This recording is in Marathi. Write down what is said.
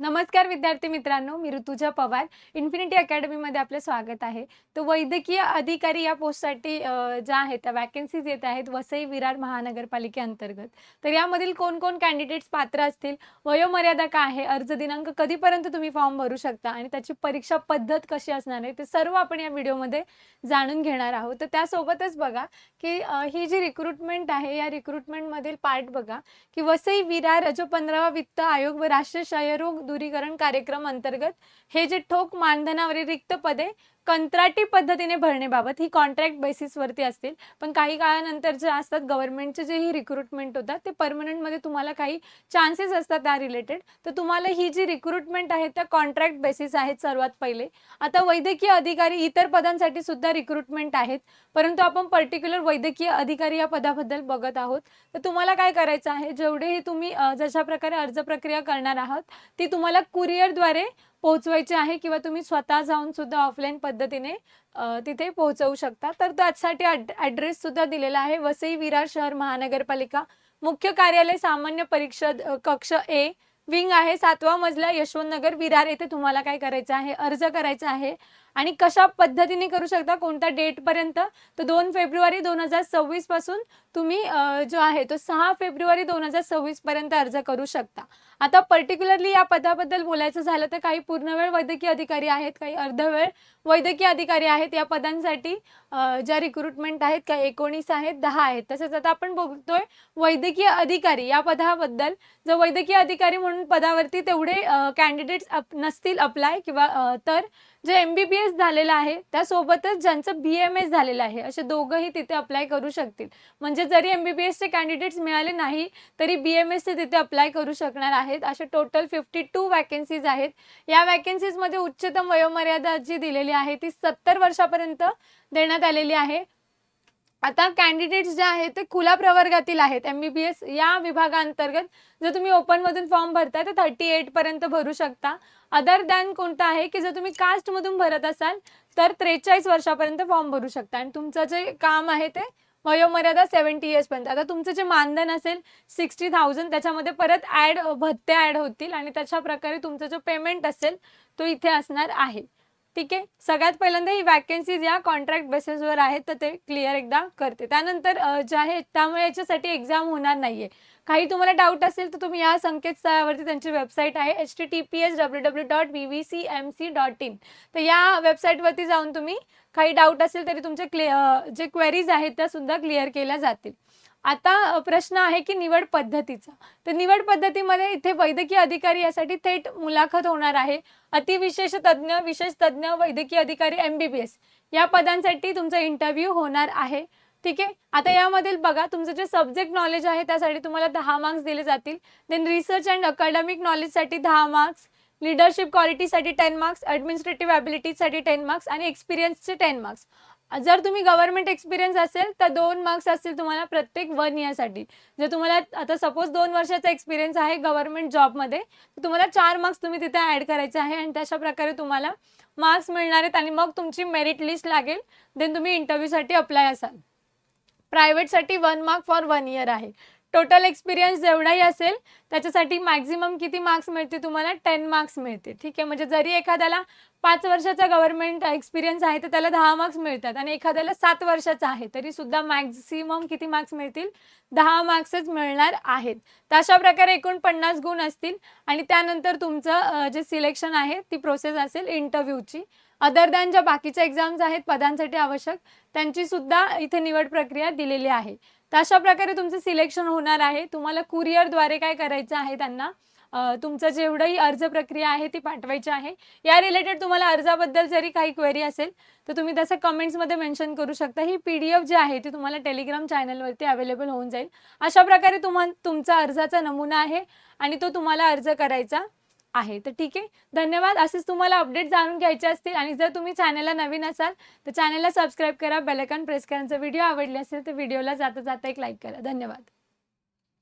नमस्कार विद्यार्थी मित्रांनो मी ऋतुजा पवार. इन्फिनिटी अकॅडमीमध्ये आपलं स्वागत आहे. तर वैद्यकीय अधिकारी या पोस्टसाठी ज्या आहेत त्या वॅकन्सीज येत आहेत वसई विरार महानगरपालिकेअंतर्गत तर यामधील कोण कोण कॅन्डिडेट्स पात्र असतील? वयोमर्यादा काय आहे? अर्ज दिनांक कधीपर्यंत तुम्ही फॉर्म भरू शकता? आणि त्याची परीक्षा पद्धत कशी असणार आहे? ते सर्व आपण या व्हिडिओमध्ये जाणून घेणार आहोत. तर त्यासोबतच बघा की ही जी रिक्रुटमेंट आहे या रिक्रुटमेंटमधील पार्ट बघा की वसई विरार जो पंधरावा वित्त आयोग व राष्ट्रीय क्षयरोग दूरीकरण कार्यक्रम अंतर्गत हे जे ठोक मानधनावरील रिक्त पदे कंत्राटी पद्धतीने भरण्याबाबत ही कॉन्ट्रॅक्ट बेसिसवरती असतील. पण काही काळानंतर जे असतात गव्हर्नमेंटचे जे ही रिक्रुटमेंट होतात ते परमनंटमध्ये तुम्हाला काही चान्सेस असतात त्या रिलेटेड तर तुम्हाला ही जी रिक्रुटमेंट आहे त्या कॉन्ट्रॅक्ट बेसिस आहेत सर्वात पहिले. आता वैद्यकीय अधिकारी इतर पदांसाठी सुद्धा रिक्रुटमेंट आहेत. परंतु आपण पर्टिक्युलर वैद्यकीय अधिकारी या पदाबद्दल बघत आहोत. तर तुम्हाला काय करायचं आहे? जेवढेही तुम्ही जशा प्रकारे अर्ज प्रक्रिया करणार आहात ती तुम्हाला कुरिअरद्वारे पोहोचवायचे आहे किंवा तुम्ही स्वतः जाऊन सुद्धा ऑफलाईन पद्धतीने तिथे पोहोचवू शकता. तर त्यासाठी ॲड्रेस सुद्धा दिलेला आहे. वसई विरार शहर महानगरपालिका. मुख्य कार्यालय सामान्य परीक्षा कक्ष ए विंग आहे. सातवा मजला यशवंत नगर विरार. येथे तुम्हाला काय करायचं आहे? अर्ज करायचा आहे. आणि कशा पद्धतीने करू शकता कोणत्या डेटपर्यंत तर दोन फेब्रुवारी दोन हजार सव्वीसपासून तुम्ही जो आहे तो सहा फेब्रुवारी दोन हजार सव्वीस पर्यंत अर्ज करू शकता. आता पर्टिक्युलरली या पदाबद्दल बोलायचं झालं तर काही पूर्णवेळ वैद्यकीय अधिकारी आहेत काही अर्धवेळ वैद्यकीय अधिकारी आहेत. या पदांसाठी ज्या रिक्रुटमेंट आहेत काही एकोणीस आहेत दहा आहेत. तसेच आता आपण बघतोय वैद्यकीय अधिकारी या पदाबद्दल जर वैद्यकीय अधिकारी म्हणून पदावरती तेवढे कॅन्डिडेट्स अप नसतील अप्लाय किंवा तर जे एम बी बी एस झालेलं आहे त्यासोबतच ज्यांचं बी एम एस झालेलं आहे असे दोघंही तिथे अप्लाय करू शकतील. म्हणजे जरी एम बी बी एसचे कॅन्डिडेट्स मिळाले नाही तरी बी एम एसचे तिथे अप्लाय करू शकणार आहेत. असे टोटल फिफ्टी टू वॅकन्सीज आहेत. या वॅकन्सीजमध्ये उच्चतम वयोमर्यादा जी दिलेली आहे ती सत्तर वर्षापर्यंत देण्यात आलेली आहे. आता कॅन्डिडेट्स जे आहेत ते खुला प्रवर्गातील आहेत. एम बी बी एस या विभागांतर्गत जर तुम्ही ओपनमधून फॉर्म भरताय तर थर्टी एटपर्यंत भरू शकता. अदर दॅन कोणतं आहे की जर तुम्ही कास्टमधून भरत असाल तर त्रेचाळीस वर्षापर्यंत फॉर्म भरू शकता. आणि तुमचं जे काम आहे ते वयोमर्यादा सेवन्टी इयर्सपर्यंत आता तुमचं जे मानधन असेल सिक्स्टी थाउजंड त्याच्यामध्ये परत ॲड भत्ते ॲड होतील. आणि तशा प्रकारे तुमचा जो पेमेंट असेल तो इथे असणार आहे. ठीक आहे? सगळ्यात पहिल्यांदा ही वॅकन्सीज या कॉन्ट्रॅक्ट बेसिसवर आहेत तर ते क्लिअर एकदा करते. त्यानंतर जे आहे त्यामुळे याच्यासाठी एक्झाम होणार नाहीये. काही तुम्हाला डाऊट असेल तर तुम्ही या संकेतस्थळावरती त्यांची वेबसाईट आहे H T T P S W W dot V V C M C dot in तर या वेबसाईटवरती जाऊन तुम्ही काही डाऊट असेल तरी तुमचे क्लि जे क्वेरीज आहेत त्यासुद्धा क्लिअर केल्या जातील. आता प्रश्न आहे की निवड पद्धतीचा. तर निवड पद्धतीमध्ये इथे वैद्यकीय अधिकारी यासाठी थेट मुलाखत होणार आहे. अतिविशेष तज्ज्ञ विशेष तज्ज्ञ वैद्यकीय अधिकारी एम बी बी एस या पदांसाठी तुमचा इंटरव्ह्यू होणार आहे. ठीक आहे? आता यामधील बघा तुमचं जे सब्जेक्ट नॉलेज आहे त्यासाठी तुम्हाला दहा मार्क्स दिले जातील. देन रिसर्च अँड अकॅडमिक नॉलेजसाठी दहा मार्क्स लिडरशिप क्वालिटीसाठी टेन मार्क्स ॲडमिनिस्ट्रेटिव्ह ॲबिलिटीसाठी टेन मार्क्स आणि एक्सपिरियन्सचे टेन मार्क्स जर तुम्ही गव्हर्नमेंट एक्सपिरियन्स असेल तर दोन मार्क्स असतील तुम्हाला प्रत्येक वन इयरसाठी जर तुम्हाला आता सपोज दोन वर्षाचा एक्सपिरियन्स आहे गव्हर्नमेंट जॉबमध्ये तर तुम्हाला चार मार्क्स तुम्ही तिथे ॲड करायचे आहे आणि तशा प्रकारे तुम्हाला मार्क्स मिळणार आहेत आणि मग तुमची मेरिट लिस्ट लागेल. देन तुम्ही इंटरव्ह्यूसाठी अप्लाय असाल. प्रायव्हेटसाठी one mark for one year आहे. टोटल एक्सपिरियन्स जेवढाही असेल त्याच्यासाठी मॅक्झिमम किती मार्क्स मिळते तुम्हाला? टेन मार्क्स मिळते ठीक आहे? म्हणजे जरी एखाद्याला पाच वर्षाचा गव्हर्नमेंट एक्सपिरियन्स आहे तर त्याला दहा मार्क्स मिळतात. आणि एखाद्याला सात वर्षाचा आहे तरी सुद्धा मॅक्झिमम किती मार्क्स मिळतील? दहा मार्क्सच मिळणार आहेत. तर अशा प्रकारे एकूण पन्नास गुण असतील. आणि त्यानंतर तुमचं जे सिलेक्शन आहे ती प्रोसेस असेल इंटरव्ह्यूची अदर दॅन ज्या बाकीच्या एक्झाम्स आहेत पदांसाठी आवश्यक त्यांची सुद्धा इथे निवड प्रक्रिया दिलेली आहे. तर अशा प्रकारे तुमचं सिलेक्शन होणार आहे. तुम्हाला कुरिअरद्वारे काय करायचं आहे त्यांना? तुमचं जेवढंही अर्ज प्रक्रिया आहे ती पाठवायची आहे. या रिलेटेड तुम्हाला अर्जाबद्दल जरी काही क्वेरी असेल तर तुम्ही तसं कमेंट्समध्ये मेन्शन करू शकता. ही पी डी एफ जी आहे ती तुम्हाला टेलिग्राम चॅनलवरती अवेलेबल होऊन जाईल. अशा प्रकारे तुम्हा तुमचा अर्जाचा नमुना आहे आणि तो तुम्हाला अर्ज करायचा. आहे. तर ठीक आहे. धन्यवाद. असेच तुम्हाला अपडेट जाणून घ्यायचे असतील आणि जर तुम्ही चॅनलला नवीन असाल तर चॅनलला सबस्क्राईब करा. बेलकॉन प्रेस करायचा. व्हिडिओ आवडले असेल तर व्हिडिओला जाता जाता एक लाईक करा. धन्यवाद.